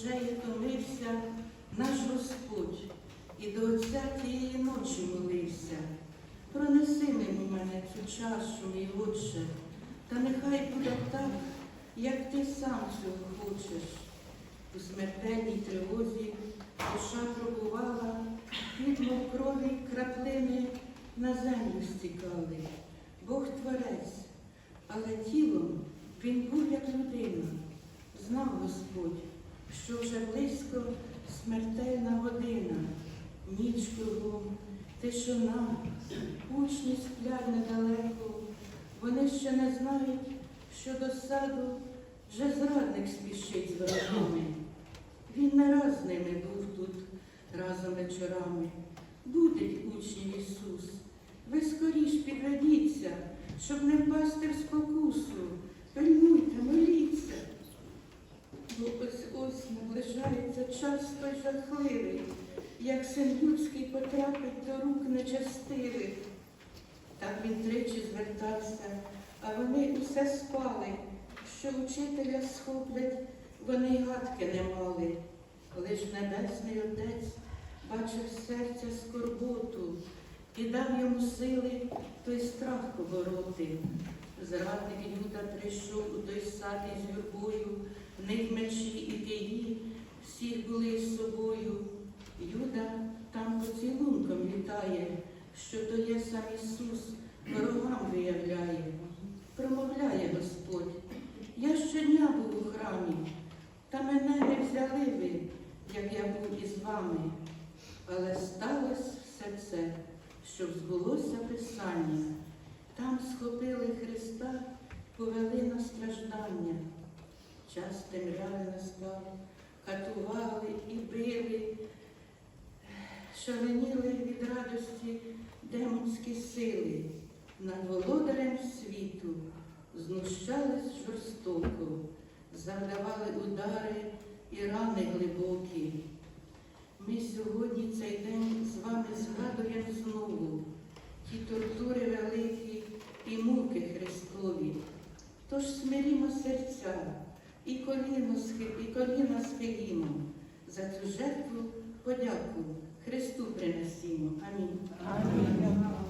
душею томився наш Господь, і до Отця тієї ночі молився. Пронеси мені мене цю чашу, мій Отче, та нехай буде так, як ти сам цього хочеш. У смертельній тривозі душа пробувала, мов крові краплини на землю стікали. Бог творець, але тілом він був як людина. Знав Господь, що вже близько смертельна година, ніч кругом, тишина, учні сплять недалеко. Вони ще не знають, що до саду вже зрадник спішить з ворогами. Він не раз з ними був тут разом вечорами. Будить учнів Ісус. Ви скоріш підведіться, щоб не впасти в спокусу. Час той жахливий, як син людський потрапить до рук нечестивих. Так він тричі звертався, а вони усе спали, що учителя схоплять, вони й гадки не мали. Лиш небесний отець бачив серця скорботу і дав йому сили той страх побороти. Зрадник Юда прийшов у той сад із юрбою, в всіх були з собою. Юда там поцілунком літає, що то є сам Ісус, ворогам виявляє. Промовляє Господь, я щодня був у храмі, та мене не взяли ви, як я був із вами. Але сталося все це, щоб збулося Писання. Там схопили Христа, повели на страждання. Час темряви настав, катували і били, шаленіли від радості демонські сили, над володарем світу знущались жорстоко, завдавали удари і рани глибокі. Ми сьогодні цей день з вами згадуємо знову ті тортури великі і муки Христові. Тож смирімо серця і коліно, і коліна схилімо, за цю жертву подяку Христу принесімо. Амінь. Зараз